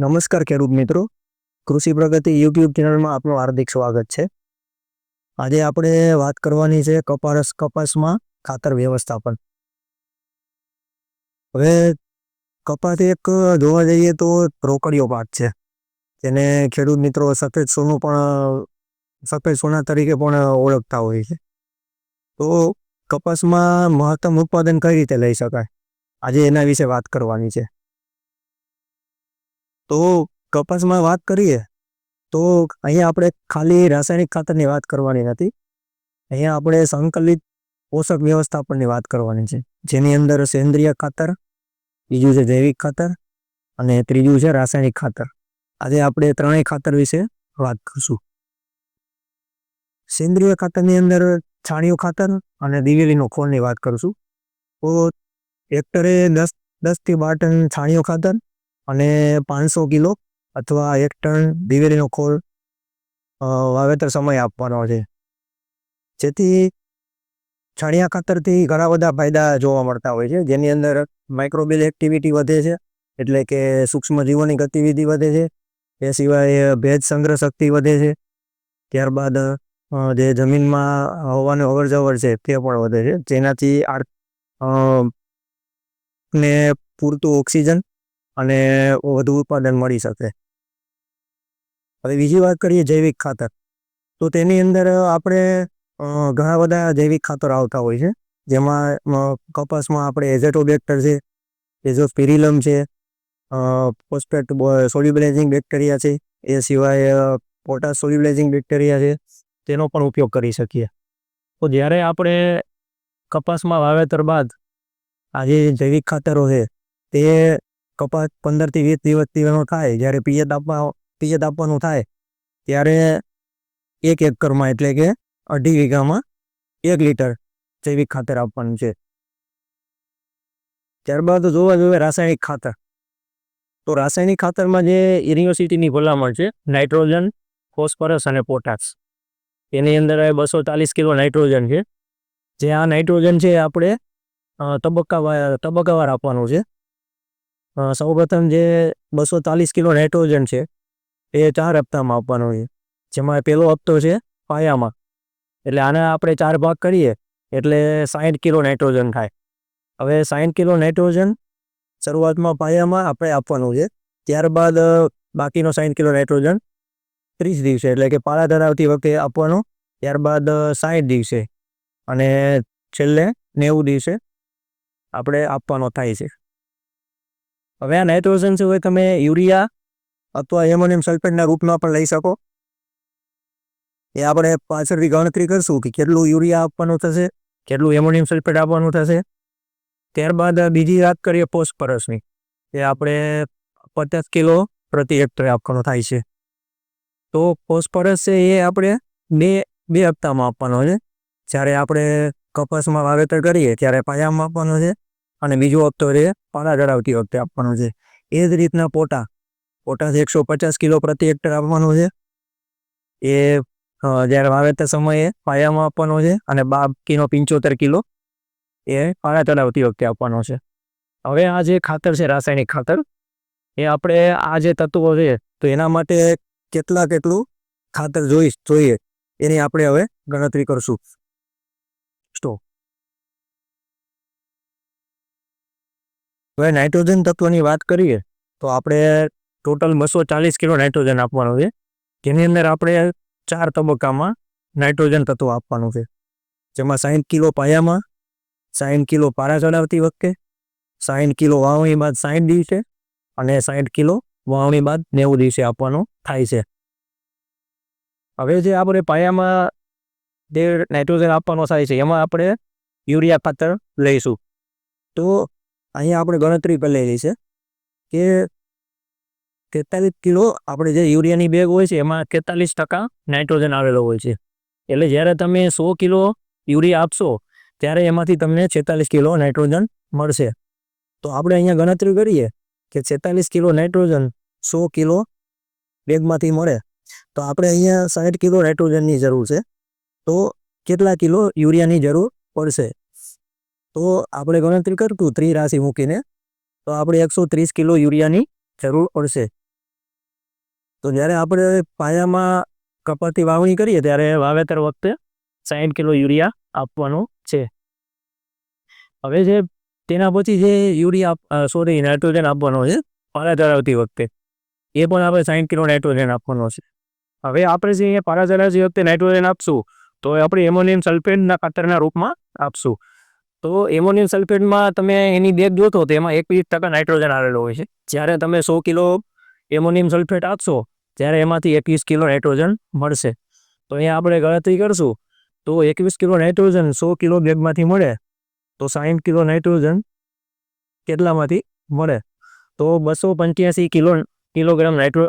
નમસ્કાર ખેડૂત મિત્રો. કૃષિ પ્રગતિ યુટ્યુબ ચેનલમાં આપનું હાર્દિક સ્વાગત છે. આજે આપણે વાત કરવાની છે કપાસ, કપાસમાં ખાતર વ્યવસ્થાપન. હવે કપાસ એક જોવા જઈએ તો રોકડીયો પાક છે. જેને ખેડૂત મિત્રો સફેદ સોનું પણ, સફેદ સોના તરીકે પણ ઓળખતા હોય છે. તો કપાસમાં મહત્તમ ઉત્પાદન કઈ રીતે લઈ શકાય? આજે એના વિશે વાત કરવાની છે. તો કપાસમાં વાત કરીએ, તો અહીંયા આપણે ખાલી રાસાયણિક ખાતરની વાત કરવાની નથી. અહીંયા આપણે સંકલિત પોષક વ્યવસ્થાપનની વાત કરવાની છે. જેની અંદર સેન્દ્રિય ખાતર, બીજું છે જૈવિક ખાતર, અને ત્રીજું છે રાસાયણિક ખાતર. આજે આપણે ત્રણેય ખાતર વિશે વાત કરશું. સેન્દ્રિય ખાતરની અંદર છાણિયું ખાતર અને દિવેલીનો ખોળની વાત કરશું. તો હેક્ટરે દસ, દસથી બાર ટન છાણિયું ખાતર અને પાંચસો કિલો અથવા એક ટન દિવેલીનો ખોળ વાવેતર સમય આપવાનો છે. જેથી છાણિયા ખાતરથી ઘણા બધા ફાયદા જોવા મળતા હોય છે. જેની અંદર માઇક્રોબિલ એક્ટિવિટી વધે છે, એટલે કે સૂક્ષ્મ જીવોની ગતિવિધિ વધે છે. એ સિવાય ભેજ સંગ્રહ શક્તિ વધે છે. ત્યારબાદ જે જમીનમાં હવાની અવરજવર છે તે પણ વધે છે. જેનાથી આર્થ ને પૂરતું ઓક્સિજન અને વધુ ઉત્પાદન મળી શકે. હવે બીજી વાત કરીએ જૈવિક ખાતર. તો તેની અંદર આપણે ઘણા બધા જૈવિક ખાતર આવતા હોય છે. જેમાં કપાસમાં આપણે એઝેટોબેક્ટર છે, એઝોસ્પિરિલમ છે પોસ્પેટ સોલ્યુબલાઇઝિંગ બેક્ટેરિયા છે, એ સિવાય પોટાશ સોલ્યુબલાઇઝિંગ બેક્ટેરિયા છે, તેનો પણ ઉપયોગ કરી શકીએ. તો જ્યારે આપણે કપાસમાં વાવેતર બાદ આ જૈવિક ખાતરો છે, તે કપાસ પંદરથી વીસ દિવસ દિવસનો થાય. જ્યારે પિયત આપવા, પિયત આપવાનું થાય, ત્યારે એક એકરમાં એટલે કે અઢી વીઘામાં એક લીટર જૈવિક ખાતર આપવાનું છે. ત્યારબાદ જોવા જોઈએ રાસાયણિક ખાતર. તો રાસાયણિક ખાતરમાં જે યુનિવર્સિટીની ભલામણ છે, નાઇટ્રોજન, ફોસ્ફરસ અને પોટાશ. એની અંદર બસો ચાલીસ કિલો નાઇટ્રોજન છે. જે આ નાઇટ્રોજન છે આપણે તબક્કાવાર તબક્કાવાર આપવાનું છે. સૌપ્રથમ જે બસો ચાલીસ કિલો નાઇટ્રોજન છે, એ ચાર હપ્તામાં આપવાનો છે. જેમાં પહેલો હપ્તો છે પાયામાં. એટલે આને આપણે ચાર ભાગ કરીએ, એટલે સાઠ કિલો નાઇટ્રોજન થાય. હવે સાઠ કિલો નાઇટ્રોજન શરૂઆતમાં પાયામાં આપણે આપવાનું છે. ત્યારબાદ બાકીનો સાઠ કિલો નાઇટ્રોજન ત્રીસ દિવસે, એટલે કે પાળા ધરાવતી વખતે આપવાનો. ત્યારબાદ સાઠ દિવસે. અને છેલ્લે નેવું દિવસે આપણે આપવાનો થાય છે. હવે આ નાઇટ્રોજન છે હવે તમે યુરિયા અથવા એમોનિયમ સલ્ફેટના રૂપમાં પણ લઈ શકો. એ આપણે પાછળથી ગણતરી કરશું કે કેટલું યુરિયા આપવાનું થશે, કેટલું એમોનિયમ સલ્ફેટ આપવાનું થશે. ત્યારબાદ બીજી વાત કરીએ ફોસ્ફરસની એ આપણે પચાસ કિલો પ્રતિ હેક્ટરે આપવાનો થાય છે. તો ફોસ્ફરસ છે, એ આપણે બે બે હપ્તામાં આપવાનો છે. જ્યારે આપણે કપાસમાં વાવેતર કરીએ, ત્યારે પાયામાં આપવાનો છે. અને બીજો હપ્તો છે પાલા ચડાવતી વખતે આપવાનો છે. એ જ રીતના પોટા. પોટા એકસો પચાસ કિલો પ્રતિ હેક્ટર આપવાનો છે. એ જ્યારે વાવેતર સમયે પાયામાં આપવાનો છે અને બાબકીનો પંચોતેર કિલો એ પાળા ચડાવતી વખતે આપવાનો છે. હવે આ જે ખાતર છે, રાસાયણિક ખાતર, એ આપણે આ જે તત્વો છે, તો એના માટે કેટલા કેટલું ખાતર જોઈ, જોઈએ. એની આપણે હવે ગણતરી કરશું સ્ટોપ હવે નાઇટ્રોજન તત્વની વાત કરીએ, તો આપણે ટોટલ બસો ચાલીસ કિલો નાઇટ્રોજન આપવાનું છે. જેની અંદર આપણે ચાર તબક્કામાં નાઇટ્રોજન તત્વ આપવાનું છે. જેમાં સાઠ કિલો પાયામાં સાઠ કિલો પારા ચડાવતી વખતે સાઠ કિલો વાવણી બાદ સાઠ દિવસે અને સાઠ કિલો વાવણી બાદ નેવું દિવસે આપવાનો થાય છે. હવે જે આપણે પાયામાં જે નાઇટ્રોજન આપવાનો થાય છે, એમાં આપણે યુરિયા ખાતર લઈશું. તો અહીંયા આપણે ગણતરી કરેલી છે કે તેતાલીસ કિલો આપણે જે યુરિયાની બેગ હોય છે, એમાં તેતાલીસ ટકા નાઇટ્રોજન આવેલો હોય છે. એટલે જ્યારે તમે સો કિલો યુરિયા આપશો, ત્યારે એમાંથી તમને છેતાલીસ કિલો નાઇટ્રોજન મળશે. તો આપણે અહીંયા ગણતરી કરીએ કે છેતાલીસ કિલો નાઇટ્રોજન સો કિલો બેગમાંથી મળે. તો આપણે અહીંયા સાઠ કિલો નાઇટ્રોજનની જરૂર છે. તો કેટલા કિલો યુરિયાની જરૂર પડશે? તો આપણે ગણતરી કરતું ત્રિરાશી મૂકીને, તો આપણે એકસો ત્રીસ કિલો યુરિયાની જરૂર પડશે. તો જ્યારે આપણે પાયામાં કપાસની વાવણી કરીએ, ત્યારે વાવેતર વખતે સાઠ કિલો યુરિયા આપવાનો છે. હવે જે તેના પછી જે યુરિયા સોરી, નાઇટ્રોજન આપવાનો છે, પારા ધરાવતી વખતે, એ પણ આપણે સાઠ કિલો નાઇટ્રોજન આપવાનો છે. હવે આપણે જે પારા ધરાવતી વખતે નાઇટ્રોજન આપશું, તો આપણે એમોનિયમ સલ્ફેટના ખાતરના રૂપમાં આપશું. તો એમોનિયમ સલ્ફેટમાં તમે એની બેગ જોતો તો એમાં એકવીસ ટકા નાઇટ્રોજન આવેલો હોય છે. જ્યારે તમે સો કિલો એમોનિયમ સલ્ફેટ આપશો, ત્યારે એમાંથી એકવીસ કિલો નાઇટ્રોજન મળશે. તો અહીંયા આપણે ગણતરી કરશું. તો એકવીસ કિલો નાઇટ્રોજન સો કિલો બેગમાંથી મળે, તો સાઠ કિલો નાઇટ્રોજન કેટલામાંથી મળે? તો બસો પંચ્યાસી કિલો કિલોગ્રામ નાઇટ્રો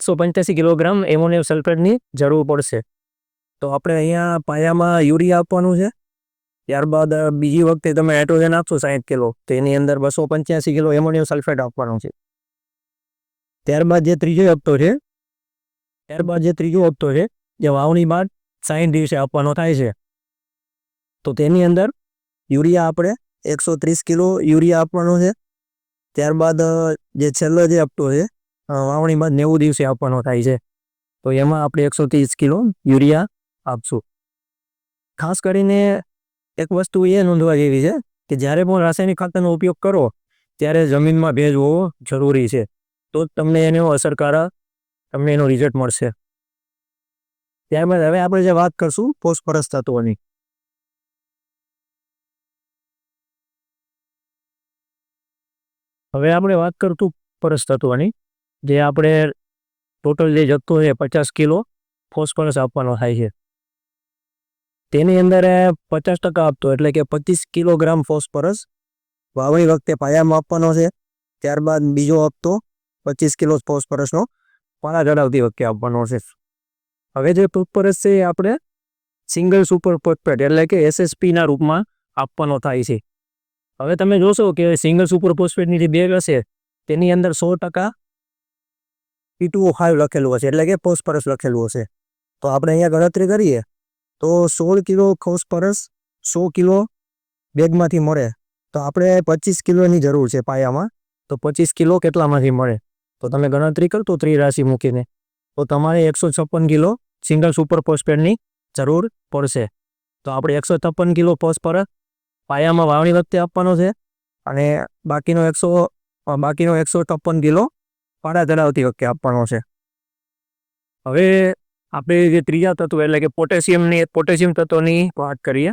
સો પંચ્યાસી કિલોગ્રામ એમોનિયમ સલ્ફેટની જરૂર પડશે. તો આપણે અહીંયા પાયામાં યુરિયા આપવાનું છે. ત્યારબાદ બીજી વખતે તમે નાઇટ્રોજન આપશો સાઠ કિલો, તો એની અંદર બસો પંચ્યાસી કિલો એમોનિયમ સલ્ફેટ આપવાનું છે. ત્યારબાદ જે ત્રીજો હપ્તો છે, ત્યારબાદ જે ત્રીજો હપ્તો છે, જે વાવણી બાદ સાઠ દિવસે આપવાનો થાય છે. તો તેની અંદર યુરિયા આપણે એકસો ત્રીસ કિલો યુરિયા આપવાનો છે. ત્યારબાદ જે છેલ્લો જે હપ્તો છે વાવણી બાદ નેવું દિવસે આપવાનો થાય છે. તો એમાં આપણે એકસો ત્રીસ કિલો યુરિયા આપશું. ખાસ કરીને એક વસ્તુ એ નોંધવા જેવી છે કે જ્યારે પણ રાસાયણિક ખાતરનો ઉપયોગ કરો, ત્યારે જમીનમાં ભેજ હોવો જરૂરી છે. તો તમને એનો અસરકારક, તમને એનો રિઝલ્ટ મળશે. ત્યારબાદ હવે આપણે જે વાત કરશું ફોસ્ફરસ તત્વોની. હવે આપણે વાત કરતું ફોસ્ફરસ તત્વની, જે આપણે ટોટલ જે જથ્થો છે પચાસ કિલો ફોસ્ફરસ આપવાનો થાય છે. તેની અંદર પચાસ ટકા આપતો, એટલે કે પચીસ કિલોગ્રામ ફોસ્ફરસ વાવણી વખતે પાયામાં આપવાનો છે. ત્યારબાદ બીજો હપ્તો પચીસ કિલો ફોસ્ફરસનો પાળા ચડાવતી વખતે આપવાનો છે. હવે જે ફોસ્ફરસ છે એ આપણે સિંગલ સુપર ફોસ્ફેટ, એટલે કે એસએસપીના રૂપમાં આપવાનો થાય છે. હવે તમે જોશો કે સિંગલ સુપર ફોસ્ફેટની જે બેગ હશે, તેની અંદર સો ટકા પીટુઓ ફાઈવ લખેલું હશે, એટલે કે ફોસ્ફરસ લખેલું હશે. તો આપણે અહીંયા ગણતરી કરીએ. તો સોળ કિલો ફોસ્ફરસ સો કિલો બેગમાંથી મળે. તો આપણે પચીસ કિલોની જરૂર છે પાયામાં. તો પચીસ કિલો કેટલામાંથી મળે? તો તમે ગણતરી કરતો ત્રિરાશી મૂકીને. તો તમારે એકસો છપ્પન કિલો સિંગલ સુપર ફોસ્ફેટની જરૂર પડશે. તો આપણે એકસો છપ્પન કિલો ફોસ્ફરસ પાયામાં વાવણી વખતે આપવાનો છે. અને બાકીનો એકસો બાકીનો એકસો છપ્પન કિલો પાડા ધરાવતી વખતે આપવાનો છે. હવે આપણે જે ત્રીજા તત્વ એટલે કે પોટેશિયમની, પોટેશિયમ તત્વની વાત કરીએ,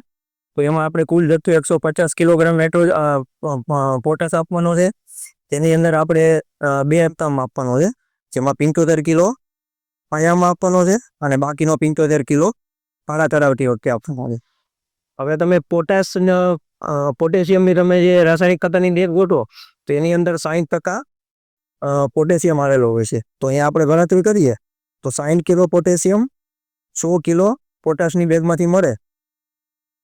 તો એમાં આપણે કુલ જથ્થો એકસો પચાસ કિલોગ્રામ નાઇટ્રો પોટાશ આપવાનો છે. તેની અંદર આપણે બે હપ્તામાં આપવાનો છે, જેમાં પંચોતેર કિલો પાયામાં આપવાનો છે અને બાકીનો પંચોતેર કિલો ભાડા તરાવતી વખતે આપવાનો છે. હવે તમે પોટાશ પોટેશિયમની તમે જે રાસાયણિક ખાતરની દેખ ગોઠવો, તો એની અંદર સાઠ ટકા પોટેશિયમ આવેલો હોય છે. તો અહીંયા આપણે ગણતરી કરીએ તો સાઠ કિલો પોટેશિયમ સો કિલો પોટાશની બેગમાંથી મળે.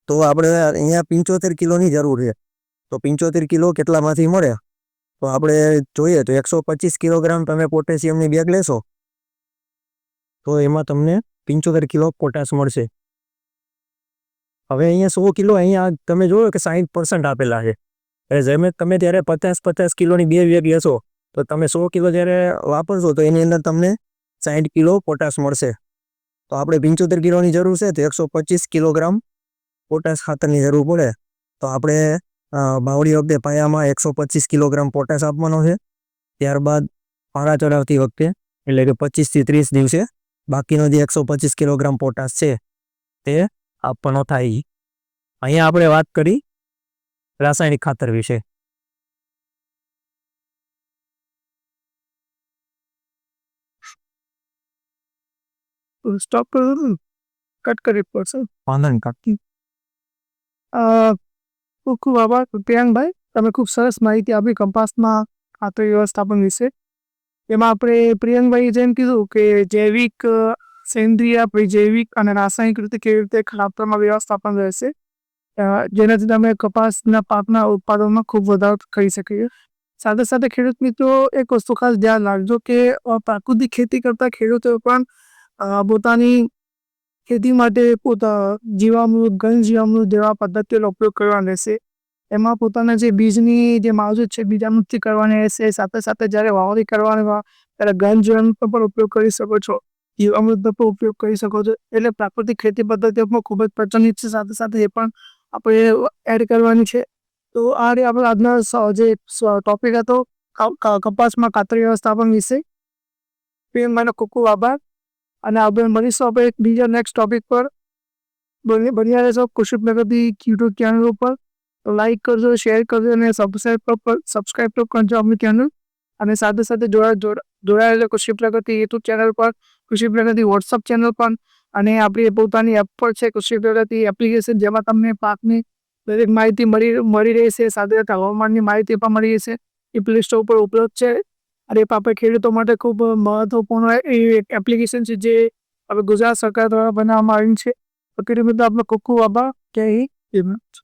તો આપણે અહીંયા પંચોતેર કિલોની જરૂર છે. તો પંચોતેર કિલો કેટલામાંથી મળે? તો આપણે જોઈએ તો એકસો પચીસ કિલોગ્રામ તમે પોટેશિયમની બેગ લેશો, તો એમાં તમને પંચોતેર કિલો પોટાશ મળશે. હવે અહીંયા સો કિલો અહીંયા તમે જોયો કે સાઠ પર્સન્ટ આપેલા છે. એટલે જેમ તમે ત્યારે પચાસ પચાસ કિલોની બે બેગ લેશો, તો તમે સો કિલો જ્યારે વાપરશો તો એની અંદર તમને સાઠ કિલો પોટાશ મળશે. તો આપણે પંચોતેર કિલોની જરૂર છે, તો એકસો પચીસ કિલોગ્રામ પોટાશ ખાતરની જરૂર પડે. તો આપણે બાવળી વખતે પાયામાં એકસો પચીસ કિલોગ્રામ પોટાશ આપવાનો છે. ત્યારબાદ પારા ચડાવતી વખતે, એટલે કે પચીસથી ત્રીસ દિવસે, બાકીનો જે એકસો પચીસ કિલોગ્રામ પોટાશ છે, તે આપવાનો થાય. અહીંયા આપણે વાત કરી રાસાયણિક ખાતર વિશે. સ્ટોપ કટ કરવી પડશે પાંદન કાકી. ખૂબ ખૂબ આભાર પ્રિયાંકભાઈ તમે ખૂબ સરસ માહિતી આપી કંપાસમાં ખાતર વ્યવસ્થાપન વિશે. એમાં આપણે પ્રિયંકભાઈએ જેમ કીધું કે જૈવિક સેન્દ્રિય જૈવિક અને રાસાયણિક રીતે કેવી રીતે ખાતરમાં વ્યવસ્થાપન રહેશે. જેનાથી તમે કપાસના પાકના ઉત્પાદનમાં ખૂબ વધારો કરી શકીએ. સાથે સાથે ખેડૂત મિત્રો એક વસ્તુ ખાસ ધ્યાન રાખજો કે પ્રાકૃતિક ખેતી કરતા ખેડૂતો પણ પોતાની ખેતી માટે પોતા જીવામૃત ઘન જીવામૃત જેવા પદ્ધતિઓનો ઉપયોગ કરવાનો રહેશે. એમાં પોતાના જે બીજની જે માવજત છે, બીજા મુક્તિ કરવાની રહેશે. સાથે સાથે જ્યારે વાવણી કરવાની હોય ત્યારે ગંજ જીવામૃતનો પણ ઉપયોગ કરી શકો છો. જીવામૃતનો પણ ઉપયોગ કરી શકો છો. એટલે પ્રાકૃતિક ખેતી પદ્ધતિઓ પણ ખૂબ જ પ્રચલિત છે. સાથે સાથે એ પણ આપણે એડ કરવાની છે. તો આ રે આપણો આજનો જે ટોપિક હતો કપાસમાં કાતરી વ્યવસ્થાપન વિશે. મને ખૂબ ખૂબ આભાર. અને આપણે મળીશું આપણે એક બીજા નેક્સ્ટ ટોપિક પર. બની, બન્યા રહેશો કૃષિ પ્રગતિ યુટ્યુબ ચેનલ ઉપર. લાઈક કરજો શેર કરજો અને સબસ્ક્રાઈબ સબસ્ક્રાઈબ તો કરજો આપણી ચેનલ અને સાથે સાથે જોડા જોડા, જોડાયેલા કૃષિ પ્રગતિ યુટ્યુબ ચેનલ પર. કૃષિ પ્રગતિ વોટ્સઅપ ચેનલ પર. અને આપણી પોતાની એપ પર છે કૃષિ પ્રગતિ એપ્લિકેશન જેમાં તમને પાકની દરેક માહિતી મળી મળી રહેશે સાથે સાથે હવામાનની માહિતી પણ મળી રહેશે એ પ્લે સ્ટોર ઉપર ઉપલબ્ધ છે. અને એ આપણે ખેડૂતો માટે ખૂબ મહત્વપૂર્ણ એવી એક એપ્લિકેશન છે જે હવે ગુજરાત સરકાર દ્વારા બનાવવામાં આવી છે તો ખેડૂત મિત્રો, આપનો ખૂબ ખૂબ આભાર જય હિન્દ.